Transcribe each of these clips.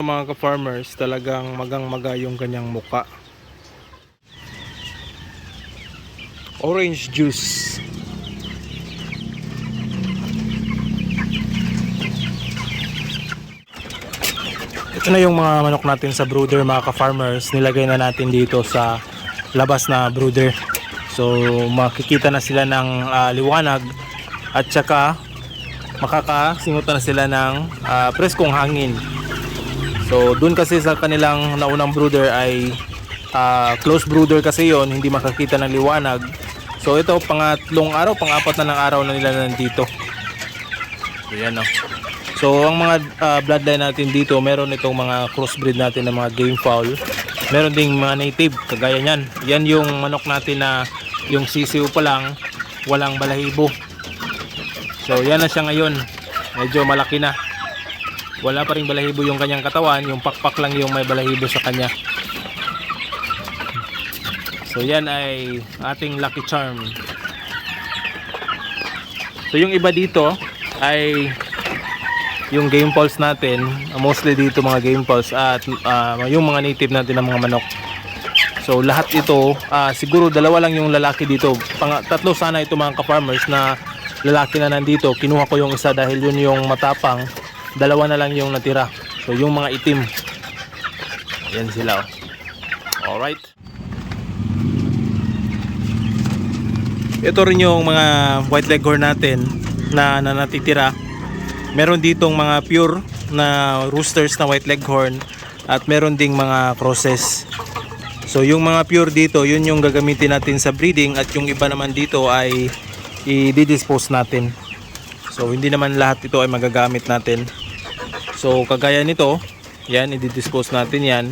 Mga ka-farmers, talagang magang-maga yung kanyang muka. Orange juice. Ito na yung mga manok natin sa brooder mga ka-farmers. Nilagay na natin dito sa labas na brooder. So makikita na sila ng ah, liwanag at saka makakasingutan na sila ng ah, preskong hangin. So doon kasi sa kanilang naunang brooder ay ah, close brooder kasi yon hindi makakita ng liwanag. So ito pangatlong araw, pang-apat na ng araw na nila nandito. So yan oh. So ang mga ah, bloodline natin dito, meron itong mga crossbreed natin ng mga game fowl. Meron ding mga native, kagaya niyan. Yan yung manok natin na yung sisiw pa lang, walang balahibo. So yan na siya ngayon. Medyo malaki na. Wala pa ring balahibo yung kanyang katawan, yung pakpak lang yung may balahibo sa kanya. So yan ay ating lucky charm. So yung iba dito ay yung game pulse natin, mostly dito mga game pulse at ah, yung mga native natin ng mga manok. So lahat ito, ah, siguro dalawa lang yung lalaki dito. Pang, tatlo sana ito mga ka-farmers na lalaki na nandito. Kinuha ko yung isa dahil yun yung matapang. Dalawa na lang yung natira. So yung mga itim. Yan sila. Oh. Alright. Ito rin yung mga white leghorn natin na, na natitira. Meron ditong mga pure na roosters na white leghorn at meron ding mga crosses. So yung mga pure dito, yun yung gagamitin natin sa breeding at yung iba naman dito ay i-dispose natin. So hindi naman lahat ito ay magagamit natin. So kagaya nito, yan i-dispose natin yan.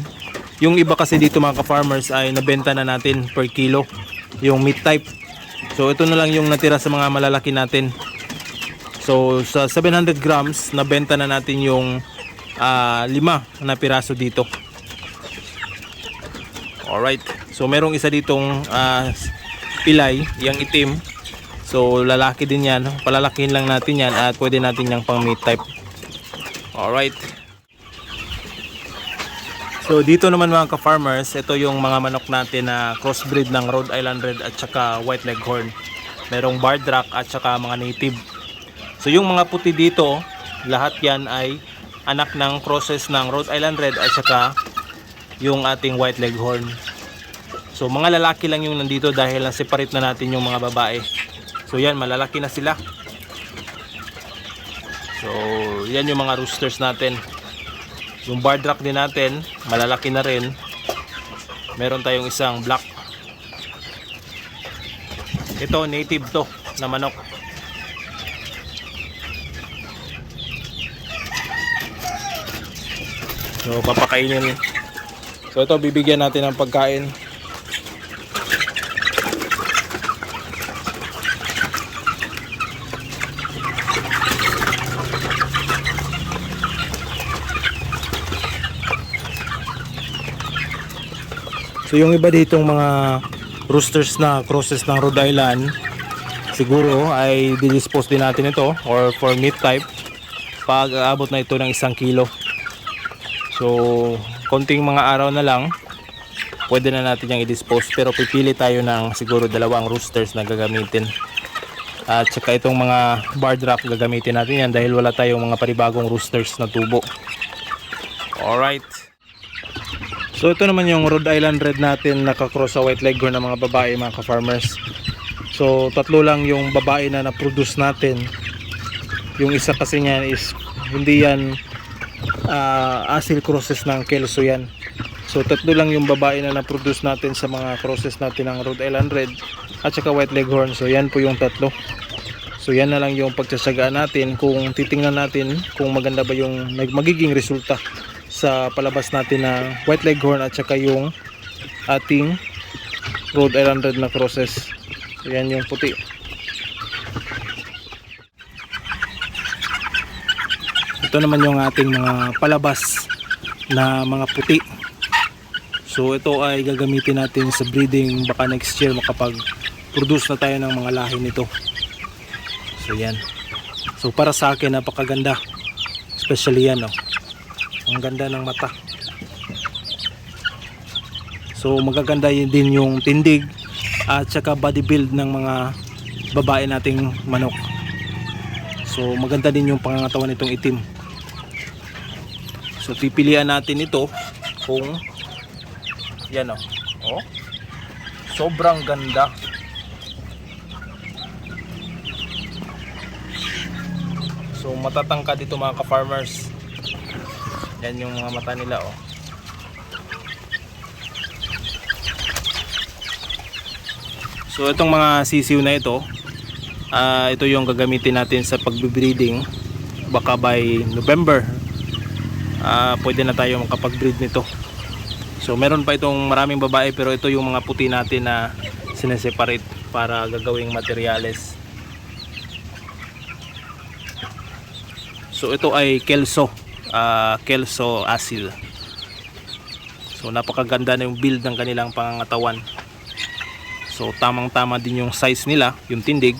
Yung iba kasi dito mga ka-farmers ay nabenta na natin per kilo, yung meat type. So ito na lang yung natira sa mga malalaki natin. So sa 700 grams, nabenta na natin yung ah, lima na piraso dito. Alright. So merong isa ditong ah, pilay, yung itim. So lalaki din yan. Palalakihin lang natin yan at pwede natin yung pang meat type. Alright. So dito naman mga ka-farmers, ito yung mga manok natin na crossbreed ng Rhode Island Red at saka White Leghorn. Merong Bardrack at saka mga native. So yung mga puti dito, lahat yan ay anak ng crosses ng Rhode Island Red at saka yung ating White Leghorn. So mga lalaki lang yung nandito dahil na separate na natin yung mga babae. So yan, malalaki na sila. So yan yung mga roosters natin. Yung bardrack din natin, malalaki na rin. Meron tayong isang black. Ito, native to na manok. So, papakainin. So, ito, bibigyan natin ng pagkain. So yung iba ditong mga roosters na crosses ng Rhode Island siguro ay didispose din natin ito or for meat type pag aabot na ito ng isang kilo. So konting mga araw na lang pwede na natin yung i-dispose pero pipili tayo ng siguro dalawang roosters na gagamitin. At saka itong mga bar drop gagamitin natin yan dahil wala tayong mga paribagong roosters na tubo. Alright. So ito naman yung Rhode Island Red natin nakakross sa white leghorn ng mga babae mga ka-farmers. So tatlo lang yung babae na na-produce natin. Yung isa kasi niyan is hindi yan ah, asil crosses ng Kelso yan. So tatlo lang yung babae na na-produce natin sa mga crosses natin ng Rhode Island Red at saka white leghorn. So yan po yung tatlo. So yan na lang yung pagtsatsagaan natin kung titingnan natin kung maganda ba yung mag- magiging resulta sa palabas natin na white leghorn at saka yung ating Rhode Island Red na crosses. Yan yung puti. Ito naman yung ating mga palabas na mga puti. So ito ay gagamitin natin sa breeding baka next year makapag produce na tayo ng mga lahi nito. So yan. So para sa akin napakaganda. Especially yan oh. Ang ganda ng mata. So magaganda din yung tindig at saka body build ng mga babae nating manok. So maganda din yung pangangatawan nitong itim. So pipilian natin ito kung yan oh. oh. Sobrang ganda. So matatangkad dito mga ka-farmers. Yan yung mga mata nila oh. So itong mga sisiw na ito, ah, ito yung gagamitin natin sa pagbe-breeding. Baka by November, ah, pwede na tayo makapag-breed nito. So meron pa itong maraming babae pero ito yung mga puti natin na sineseparate para gagawing materyales. So ito ay kelso, ah, kelso acid. So napakaganda na yung build ng kanilang pangangatawan. So tamang tama din yung size nila, yung tindig.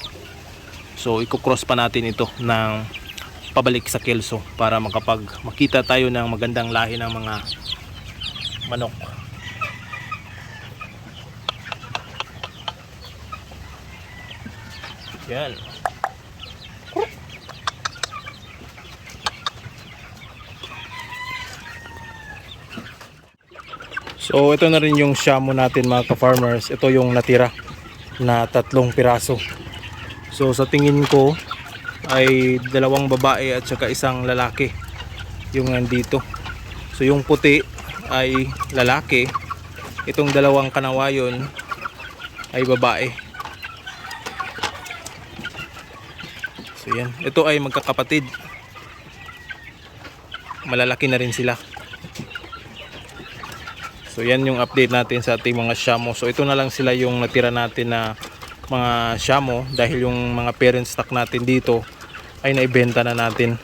So i-cross pa natin ito ng pabalik sa kelso para makapag makita tayo ng magandang lahi ng mga manok. Yan. So ito na rin yung shamo natin mga ka-farmers. Ito yung natira na tatlong piraso. So sa tingin ko ay dalawang babae at saka isang lalaki yung nandito. So yung puti ay lalaki. Itong dalawang kanawayon ay babae. So yan. Ito ay magkakapatid. Malalaki na rin sila. So yan yung update natin sa ating mga shamo. So ito na lang sila yung natira natin na mga shamo dahil yung mga parent stock natin dito ay naibenta na natin.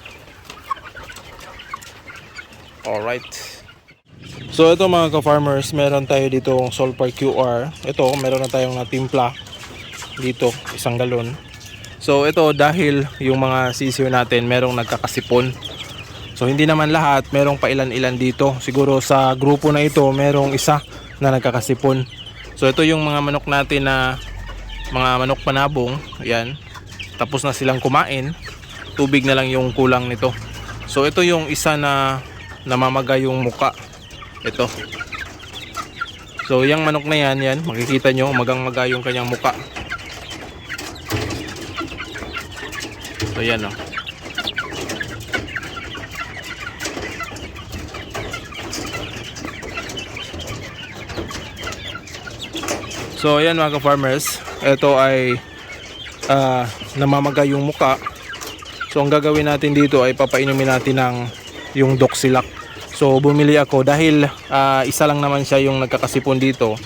Alright. So ito mga ka-farmers, meron tayo dito sulfur QR. Ito, meron na tayong natimpla dito, isang galon. So ito dahil yung mga sisiyo natin merong nagkakasipon. So hindi naman lahat, merong pa ilan-ilan dito. Siguro sa grupo na ito, merong isa na nagkakasipon. So ito yung mga manok natin na mga manok panabong, yan. Tapos na silang kumain. Tubig na lang yung kulang nito. So ito yung isa na namamaga yung muka. Ito. So yung manok na yan, yan, makikita nyo, magang-maga yung kanyang muka. So yan oh. So ayan mga ka-farmers, ito ay ah, namamaga yung muka. So ang gagawin natin dito ay papainumin natin ng yung Doxilac. So bumili ako dahil ah, isa lang naman siya yung nagkakasipon dito.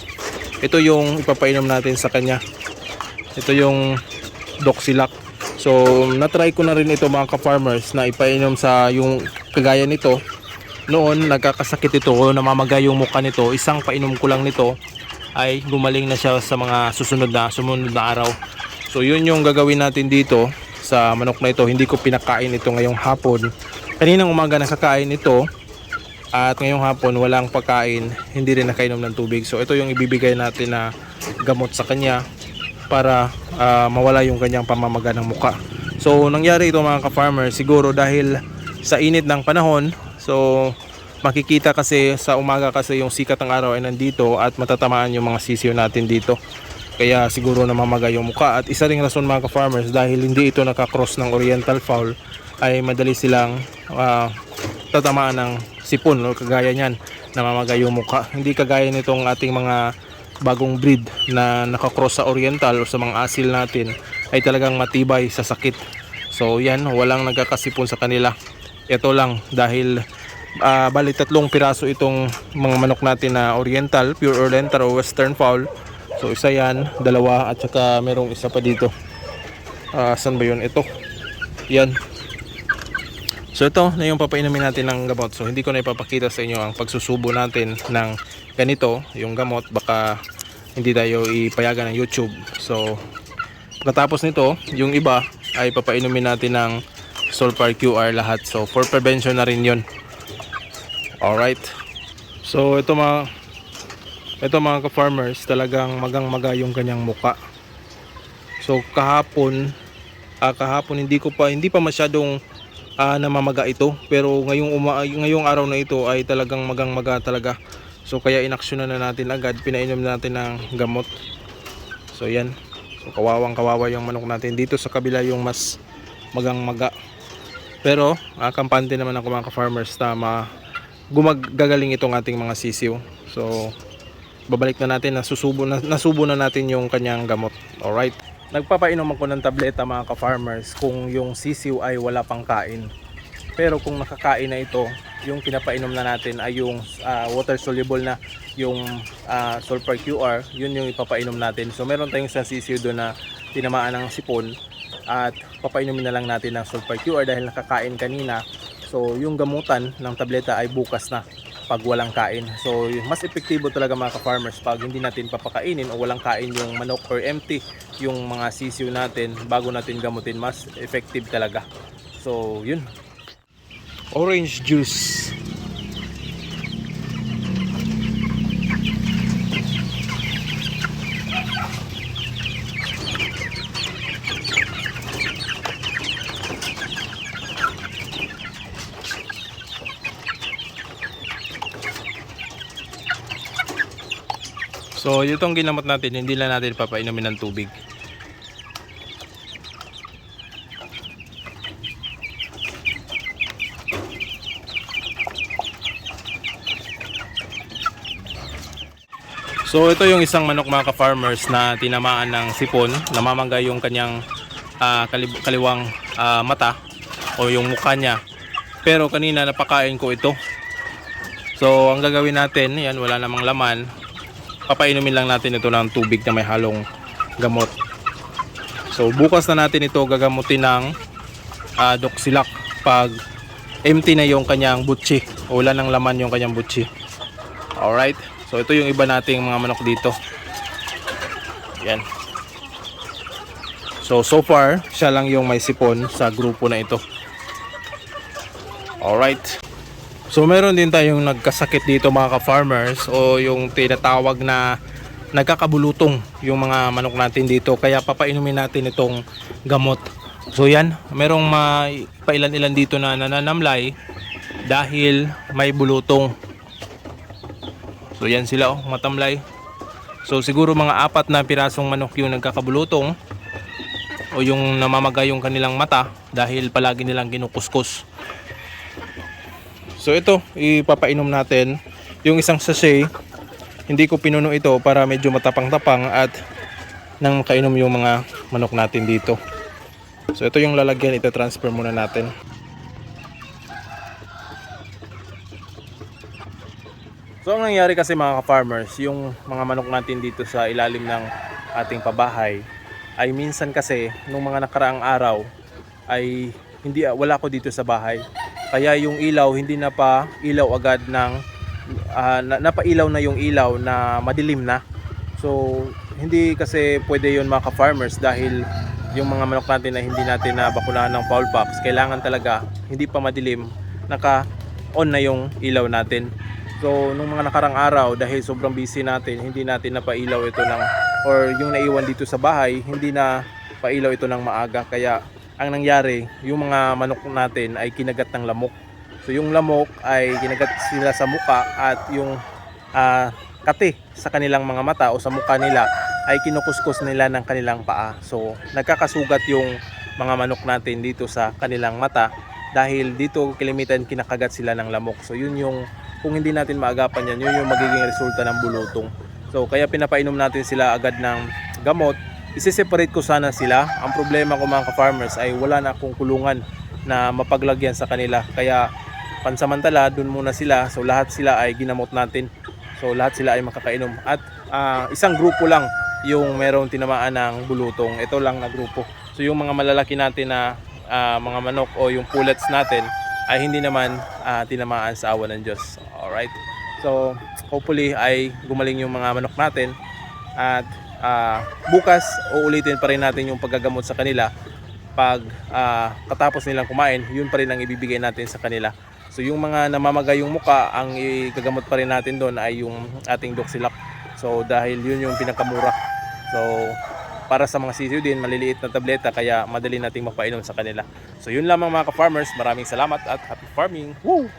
Ito yung ipapainom natin sa kanya. Ito yung Doxilac. So natry ko na rin ito mga ka-farmers na ipainom sa yung kagaya nito. Noon nagkakasakit ito, namamaga yung muka nito. Isang painom ko lang nito ay gumaling na siya sa mga susunod na sumunod na araw. So yun yung gagawin natin dito sa manok na ito. Hindi ko pinakain ito ngayong hapon. Kaninang umaga nakakain ito at ngayong hapon walang pagkain, hindi rin nakainom ng tubig. So ito yung ibibigay natin na gamot sa kanya para ah, mawala yung kanyang pamamaga ng muka. So nangyari ito mga ka-farmer siguro dahil sa init ng panahon. So makikita kasi sa umaga kasi yung sikat ng araw ay nandito at matatamaan yung mga sisiyo natin dito. Kaya siguro namamaga yung muka at isa ring rason mga ka-farmers dahil hindi ito nakakross ng oriental fowl ay madali silang ah, tatamaan ng sipon o kagaya niyan namamaga yung muka. Hindi kagaya nitong ating mga bagong breed na nakakross sa oriental o sa mga asil natin ay talagang matibay sa sakit. So yan, walang nagkakasipon sa kanila. Ito lang dahil ah bali tatlong piraso itong mga manok natin na oriental, pure oriental o western fowl. So isa yan, dalawa at saka merong isa pa dito. Ah, saan ba yun? Ito. Yan. So ito na yung papainumin natin ng gamot. So hindi ko na ipapakita sa inyo ang pagsusubo natin ng ganito, yung gamot. Baka hindi tayo ipayagan ng YouTube. So pagkatapos nito, yung iba ay papainumin natin ng sulfur QR lahat. So for prevention na rin yun. Alright. So ito mga ito mga ka-farmers, talagang magang-maga yung kanyang muka. So kahapon, ah, kahapon hindi ko pa hindi pa masyadong ah, namamaga ito, pero ngayong uma, ngayong araw na ito ay talagang magang-maga talaga. So kaya inaksyonan na natin agad, pinainom natin ng gamot. So yan. So kawawang kawawa yung manok natin. Dito sa kabila yung mas magang-maga. Pero ah, kampante naman ako mga ka-farmers na ma gumagagaling itong ating mga sisiw. So babalik na natin nasusubo na nasubo na natin yung kanyang gamot. Alright. Nagpapainom ako ng tableta mga ka-farmers kung yung sisiw ay wala pang kain. Pero kung nakakain na ito, yung pinapainom na natin ay yung ah, water soluble na yung ah, sulfur QR, yun yung ipapainom natin. So meron tayong isang sisiw doon na tinamaan ng sipon at papainumin na lang natin ng sulfur QR dahil nakakain kanina. So yung gamutan ng tableta ay bukas na pag walang kain. So mas epektibo talaga mga ka-farmers pag hindi natin papakainin o walang kain yung manok or empty yung mga sisiw natin bago natin gamutin mas effective talaga. So yun. Orange juice. So, itong ginamot natin, hindi lang natin papainumin ng tubig. So, ito yung isang manok mga ka-farmers na tinamaan ng sipon. Namamangga yung kanyang kalib- kaliwang ah, mata o yung mukha niya. Pero kanina napakain ko ito. So, ang gagawin natin, yan, wala namang laman papainumin lang natin ito ng tubig na may halong gamot. So bukas na natin ito gagamutin ng uh, doxilak pag empty na yung kanyang butchi wala nang laman yung kanyang butchi. Alright. So ito yung iba nating mga manok dito. Yan. So so far, siya lang yung may sipon sa grupo na ito. Alright. So meron din tayong nagkasakit dito mga ka-farmers o yung tinatawag na nagkakabulutong yung mga manok natin dito kaya papainumin natin itong gamot. So yan, merong pailan-ilan dito na nananamlay dahil may bulutong. So yan sila oh, matamlay. So siguro mga apat na pirasong manok yung nagkakabulutong o yung namamaga yung kanilang mata dahil palagi nilang kinukuskus. So ito, ipapainom natin yung isang sachet. Hindi ko pinuno ito para medyo matapang-tapang at nang makainom yung mga manok natin dito. So ito yung lalagyan, ito transfer muna natin. So ang nangyari kasi mga ka-farmers, yung mga manok natin dito sa ilalim ng ating pabahay ay minsan kasi nung mga nakaraang araw ay hindi wala ko dito sa bahay kaya yung ilaw hindi na pa ilaw agad ng na, napailaw na yung ilaw na madilim na. So hindi kasi pwede yon mga ka-farmers dahil yung mga manok natin na hindi natin na bakunahan ng fowl pox, kailangan talaga hindi pa madilim, naka on na yung ilaw natin. So nung mga nakarang araw dahil sobrang busy natin, hindi natin napailaw ito ng or yung naiwan dito sa bahay, hindi na pailaw ito ng maaga kaya ang nangyari, yung mga manok natin ay kinagat ng lamok. So yung lamok ay kinagat sila sa muka at yung ah, kati sa kanilang mga mata o sa muka nila ay kinukuskus nila ng kanilang paa. So nagkakasugat yung mga manok natin dito sa kanilang mata dahil dito kilimitan kinakagat sila ng lamok. So yun yung kung hindi natin maagapan yan, yun yung magiging resulta ng bulutong. So kaya pinapainom natin sila agad ng gamot isi-separate ko sana sila. Ang problema ko mga ka-farmers ay wala na akong kulungan na mapaglagyan sa kanila. Kaya pansamantala, dun muna sila. So lahat sila ay ginamot natin. So lahat sila ay makakainom. At ah, isang grupo lang yung merong tinamaan ng bulutong. Ito lang na grupo. So yung mga malalaki natin na ah, mga manok o yung pullets natin ay hindi naman ah, tinamaan sa awa ng Diyos. Alright. So hopefully ay gumaling yung mga manok natin at ah, bukas uulitin pa rin natin yung paggagamot sa kanila pag ah, katapos nilang kumain yun pa rin ang ibibigay natin sa kanila So yung mga namamagay yung muka, ang igagamot pa rin natin doon ay yung ating Doxilak. So dahil yun yung pinakamura. So para sa mga sisiw din, maliliit na tableta kaya madali nating mapainom sa kanila. So yun lamang mga ka-farmers, maraming salamat at happy farming! Woo!